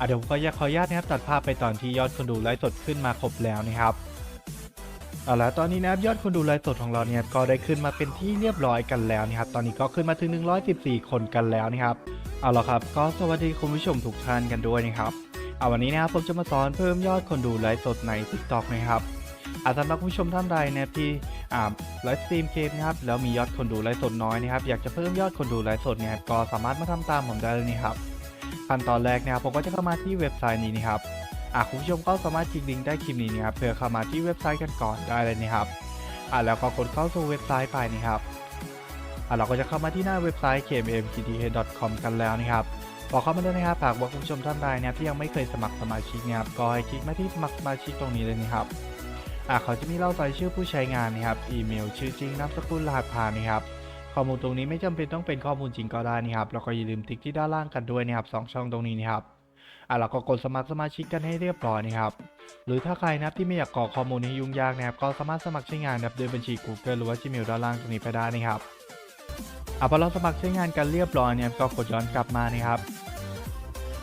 อะเดี๋ยวผมก็อยากขออนุญาตนะครับตัดภาพไปตอนที่ยอดคนดูไลฟ์สดขึ้นมาครบแล้วนะครับเอาละตอนนี้นะครับยอดคนดูไลฟ์สดของเราเนี่ยก็ได้ขึ้นมาเป็นที่เรียบร้อยกันแล้วนะครับ ตอนนี้ก็ขึ้นมาถึง 114 คนกันแล้วนะครับเอาละครับก็สวัสดีคุณผู้ชมทุกท่านกันด้วยนะครับเอาวันนี้นะครับผมจะมาสอนเพิ่มยอดคนดูไลฟ์สดใน TikTok นะครับอาสำหรับผู้ชมท่านใดนะครับที่ไลฟ์สตรีมเกมนะครับแล้วมียอดคนดูไลฟ์สดน้อยนะครับอยากจะเพิ่มยอดคนดูไลฟ์สดเนี่ยก็สามารถมาทำตามผมได้เลยนะครับ ขั้นตอนแรกนะครับผมก็จะเข้ามาที่เว็บไซต์นี้นะครับอะคุณผู้ชมก็สามารถคลิกลิงก์ได้คลิปนี้นะครับเพื่อเข้ามาที่เว็บไซต์กันก่อนได้เลยนะครับอะแล้วก็กดเข้าสู่เว็บไซต์ไปนะครับอะเราก็จะเข้ามาที่หน้าเว็บไซต์ kmmkth.com กันแล้วนะครับพอเข้ามาแล้วนะครับฝากบอกคุณผู้ชมท่านใดนะครับที่ยังไม่เคยสมัครสมาชิกนะครับก็ให้คลิกมาที่สมัครสมาชิกตรงนี้เลยนะครับอะเขาจะมีเล่าใส่ชื่อผู้ใช้งานนะครับอีเมลชื่อจริงนามสกุลรหัสผ่านนะครับ ข้อมูลตรงนี้ไม่จำเป็นต้องเป็นข้อมูลจริงก็ได้นะครับแล้วก็อย่าลืมติ๊กที่ด้านล่างกันด้วยนะครับสองช่องตรงนี้นะครับอะเราก็กดสมัครสมาชิกกันให้เรียบร้อยนะครับ หรือถ้าใครนะที่ไม่อยากกรอกข้อมูลให้ยุ่งยากนะครับก็สามารถสมัครใช้งานนะครับด้วยบัญชี Google หรือว่า Gmail ด้านล่างตรงนี้ไปได้นะครับอะพอเราสมัครใช้งานกันเรียบร้อยเนี่ยก็กดย้อนกลับมานะครับ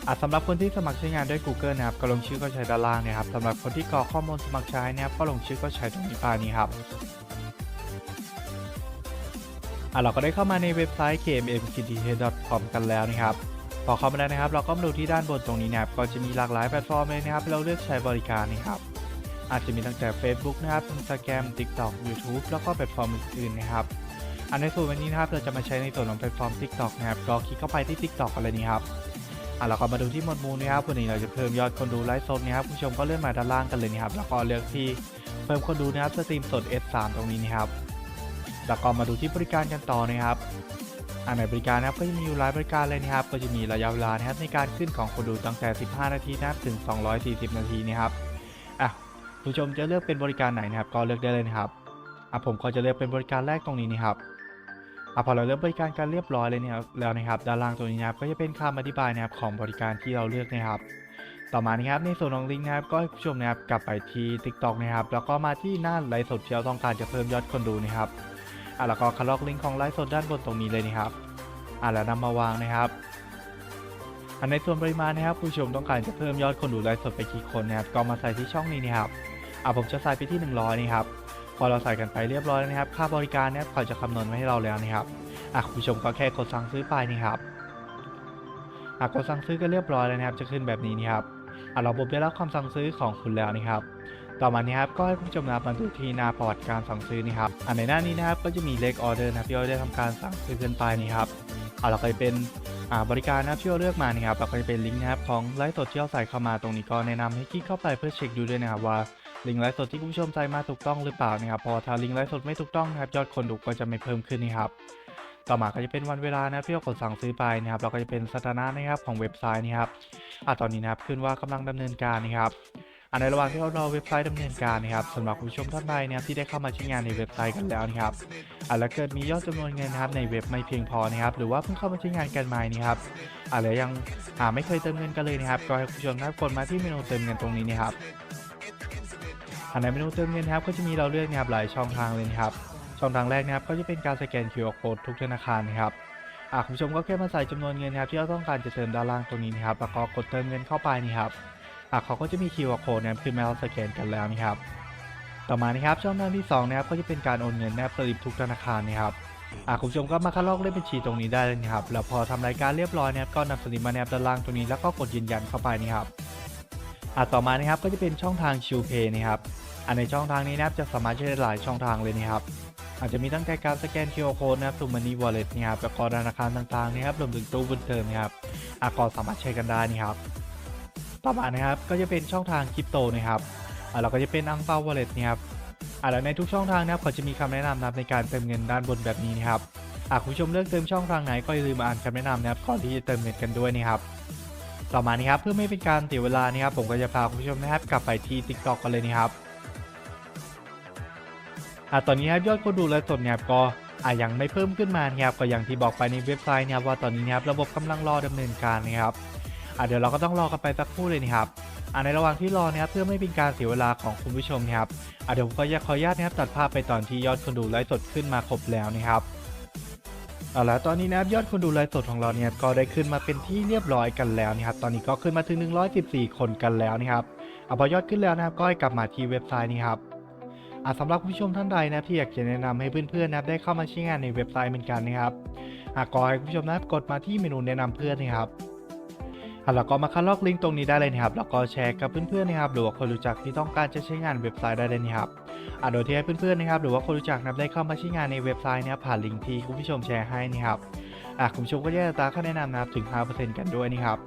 อะสำหรับคนที่สมัครใช้งานด้วย Google นะครับก็ลงชื่อก็ใช้ด้านล่างนะครับสำหรับคนที่กรอกข้อมูลสมัครใช้นะครับก็ลงชื่อก็ใช้ตรงนี้ไปนี้ครับ อะเราก็ได้เข้ามาในเว็บไซต์ kmmcth.com กันแล้วนะครับพอเข้ามาแล้วนะครับ เราก็มาดูที่ด้านบนตรงนี้นะครับก็จะมีหลากหลายแพลตฟอร์มเลยนะครับให้เราเลือกใช้บริการนะครับอาจจะมีตั้งแต่ Facebook นะครับ Instagram TikTok YouTube แล้วก็แพลตฟอร์มอื่นๆนะครับ อันในส่วนวันนี้นะครับเราจะมาใช้ในส่วนของแพลตฟอร์ม TikTok นะครับก็คลิกเข้าไปที่ TikTok กันเลยนี่ครับอะเราก็มาดูที่หมวดหมู่นะครับวันนี้เราจะเพิ่มยอดคนดูไลฟ์สดนะครับผู้ชมก็เลื่อนมาด้านล่างกันเลยนะครับแล้วก็เลือกที่เพิ่มคนดูนะครับสตรีมสด S3 ตรงนี้นะครับ แล้วก็มาดูที่บริการกันต่อนะครับอันไหนบริการนะครับก็จะมีอยู่หลายบริการเลยนะครับ ก็จะมีระยะเวลานะครับในการขึ้นของคนดูตั้งแต่ 15 นาทีนะครับถึง 240 นาทีนะครับอะผู้ชมจะเลือกเป็นบริการไหนนะครับ ก็เลือกได้เลยนะครับอะผมก็จะเลือกเป็นบริการแรกตรงนี้นะครับอะพอเราเลือกบริการการเรียบร้อยเลยเนี่ยแล้วนะครับด้านล่างตรงนี้นะครับก็จะเป็นคำอธิบายนะครับของบริการที่เราเลือกนะครับ ต่อมานะครับในส่วนของลิงก์นะครับก็ให้ผู้ชมนะครับกลับไปที่ TikTok นะครับแล้วก็มาที่หน้าไลฟ์สดที่เราต้องการจะเพิ่มยอดคนดูนะครับ อะแล้วก็คลอกลิงก์ของไลฟ์สดด้านบนตรงนี้เลยนะครับอะแล้วนำมาวางนะครับอันในส่วนปริมาณนะครับผู้ชมต้องการจะเพิ่มยอดคนดูไลฟ์สดไปกี่คนนะครับก็มาใส่ที่ช่องนี้นะครับอะผมจะใส่ไปที่ 100นี่ครับพอเราใส่กันไปเรียบร้อยแล้วนะครับ ค่าบริการเนี่ยเขาจะคำนวณมาให้เราแล้วนะครับอะคุณผู้ชมก็แค่กดสั่งซื้อไปนี่ครับอะกดสั่งซื้อกันเรียบร้อยแล้วนะครับ จะขึ้นแบบนี้นี่ครับอะเราบบได้รับคำสั่งซื้อของคุณแล้วนี่ครับ ต่อมานี้ครับก็ให้ผู้ชมนะครับมาดูที่หน้าประวัติการสั่งซื้อนี่ครับอันในหน้านี้นะครับก็จะมีเลขออเดอร์นะครับที่เราได้ทำการสั่งซื้อขึ้นไปนี่ครับเอาเราก็จะเป็นอ่าบริการนะครับที่เราเลือกมานี่ครับเราก็จะเป็นลิงก์นะครับของไลฟ์สดที่เราใส่เข้ามาตรงนี้ก็แนะนำให้คลิกเข้าไปเพื่อเช็คดูด้วยนะครับว่าลิงก์ไลฟ์สดที่คุณผู้ชมใส่มาถูกต้องหรือเปล่านะครับพอถ้าลิงก์ไลฟ์สดไม่ถูกต้องนะครับยอดคนดูก็จะไม่เพิ่มขึ้นนี่ครับต่อมาก็จะเป็นวันเวลานะครับที่เรากดสั่งซื้อไปนะครับเราก็จะเป็นสถานะนะครับของเว็บไซต์นี่ครับอะตอนนี้นะครับขึ้นว่ากำลังดำเนินการนะครับ อันในระหว่างที่เรารอเว็บไซต์ดำเนินการนะครับสำหรับผู้ชมท่านใดนะครับที่ได้เข้ามาใช้งานในเว็บไซต์กันแล้วนะครับอะแล้วเกิดมียอดจำนวนเงินนะครับในเว็บไม่เพียงพอนะครับหรือว่าเพิ่งเข้ามาใช้งานกันใหม่นะครับอะแล้วยังหาไม่เคยเติมเงินกันเลยนะครับก็ให้ผู้ชมนะครับกดมาที่เมนูเติมเงินตรงนี้นะครับอันในเมนูเติมเงินนะครับก็จะมีเราเลือกนะครับหลายช่องทางเลยนะครับช่องทางแรกนะครับก็จะเป็นการสแกน QR code ทุกธนาคารนะครับอะคุณผู้ชมก็แค่มาใส่จำนวนเงินนะครับที่เราต้องการจะเติมด้านล่างตรงนี้นะครับแล้วก็กดเติมเงินเข้าไปนี่ครับ อะเขาก็จะมี QR code นะครับขึ้นมาเราสแกนกันแล้วนะครับ ต่อมานะครับช่องทางที่2นะครับก็จะเป็นการโอนเงินนะครับสลิปทุกธนาคารนะครับอะคุณผู้ชมก็มาคัดลอกเลขบัญชีตรงนี้ได้เลยนะครับแล้วพอทำรายการเรียบร้อยนะครับก็นำสลิปมาแนบด้านล่างตรงนี้แล้วก็กดยืนยันเข้าไปนะครับอะต่อมานะครับก็จะเป็นช่องทาง s h i เพย์นะครับอันในช่องทางนี้นะครับจะสามารถใช้ได้หลายช่องทางเลยนะครับอาจจะมีตั้งแต่การสแกน QR code นะครับ to Money Wallet นะครับแล้วก็ธนาคารต่างๆนะครับรวมถึงตู้บุญเติมนะครับอะก็สามารถใช้กันได้นะครับ ต่อมานะครับก็จะเป็นช่องทางคริปโตนะครับอ่าเราก็จะเป็นอังเปาวอลเล็ตนะครับอ่าแล้วในทุกช่องทางนะครับเขาจะมีคำแนะนำนะครับในการเติมเงินด้านบนแบบนี้นะครับอ่าคุณผู้ชมเลือกเติมช่องทางไหนก็อย่าลืมอ่านคำแนะนำนะครับก่อนที่จะเติมเงินกันด้วยนะครับต่อมานี้ครับเพื่อไม่เป็นการเสียเวลานะครับผมก็จะพาคุณผู้ชมนะครับกลับไปที่ TikTok กันเลยนะครับอ่าตอนนี้ครับยอดคนดูและสดเนี่ยก็อ่ายังไม่เพิ่มขึ้นมานะครับก็อย่างที่บอกไปในเว็บไซต์นะครับว่าตอนนี้นะครับระบบกำลังรอดำเนินการนะครับ อะเดี๋ยวเราก็ต้องรอกันไปสักครู่เลยนะครับอะในระหว่างที่รอนะครับเพื่อไม่เป็นการเสียเวลาของคุณผู้ชมนะครับอะเดี๋ยวผมก็อยากขออนุญาตนะครับตัดภาพไปตอนที่ยอดคนดูไลฟ์สดขึ้นมาครบแล้วนะครับเอาละตอนนี้นะครับยอดคนดูไลฟ์สดของเราเนี่ยก็ได้ขึ้นมาเป็นที่เรียบร้อยกันแล้วนะครับตอนนี้ก็ขึ้นมาถึง 114 คนกันแล้วนะครับเอาพอยอดขึ้นแล้วนะครับก็ให้กลับมาที่เว็บไซต์นี้ครับอะสำหรับผู้ชมท่านใดนะที่อยากจะแนะนำให้เพื่อนๆนะได้เข้ามาใช้งานในเว็บไซต์เหมือนกันนะครับอะก็ให้ผู้ชมนะกดมาที่เมนูแนะนำเพื่อนนะครับ แล้วก็มาคัดลอกลิงก์ตรงนี้ได้เลยนะครับแล้วก็แชร์กับเพื่อนๆนะครับหรือว่าคนรู้จักที่ต้องการจะใช้งานเว็บไซต์ได้เลยนะครับอะโดยที่ให้เพื่อนๆนะครับหรือว่าคนรู้จักนับได้เข้ามาใช้งานในเว็บไซต์นะครับผ่านลิงก์ที่คุณผู้ชมแชร์ให้นะครับอะคุณผู้ชมก็จะได้อัตาค่าแนะนำนะครับถึง 5%กันด้วยนะครับ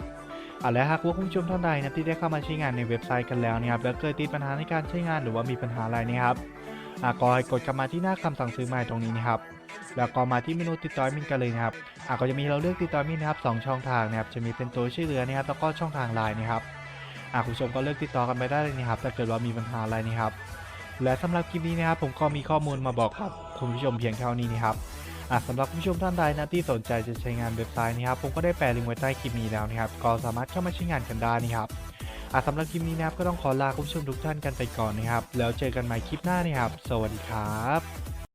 อะและหากว่าคุณผู้ชมท่านใดนะที่ได้เข้ามาใช้งานในเว็บไซต์กันแล้วนะครับแล้วเกิดติดปัญหาในการใช้งานหรือว่ามีปัญหาอะไรนะครับอะก็ให้กดกลับมาที่หน้าคำสั่งซื้อใหม่ตรงนี้นะครับ แล้วก็มาที่เมนูติดต่อมินกันเลยนะครับอะก็จะมีเราเลือกติดต่อมินนะครับสองช่องทางนะครับจะมีเป็นตัวชื่อเรือนะครับแล้วก็ช่องทางไลน์นะครับอะคุณผู้ชมก็เลือกติดต่อกันไปได้เลยนะครับถ้าเกิดว่ามีปัญหาอะไรนะครับและสำหรับคลิปนี้นะครับผมก็มีข้อมูลมาบอกกับคุณผู้ชมเพียงเท่านี้นะครับอะสำหรับคุณผู้ชมท่านใดนะที่สนใจจะใช้งานเว็บไซต์นะครับผมก็ได้แปะลิงก์ไว้ใต้คลิปนี้แล้วนะครับก็สามารถเข้ามาใช้งานกันได้นะครับอะสำหรับคลิปนี้นะครับก็ต้องขอลาคุณผู้ชมทุกท่านกันไปก่อนนะครับแล้วเจอกันใหม่คลิปหน้านะครับ สวัสดีครับ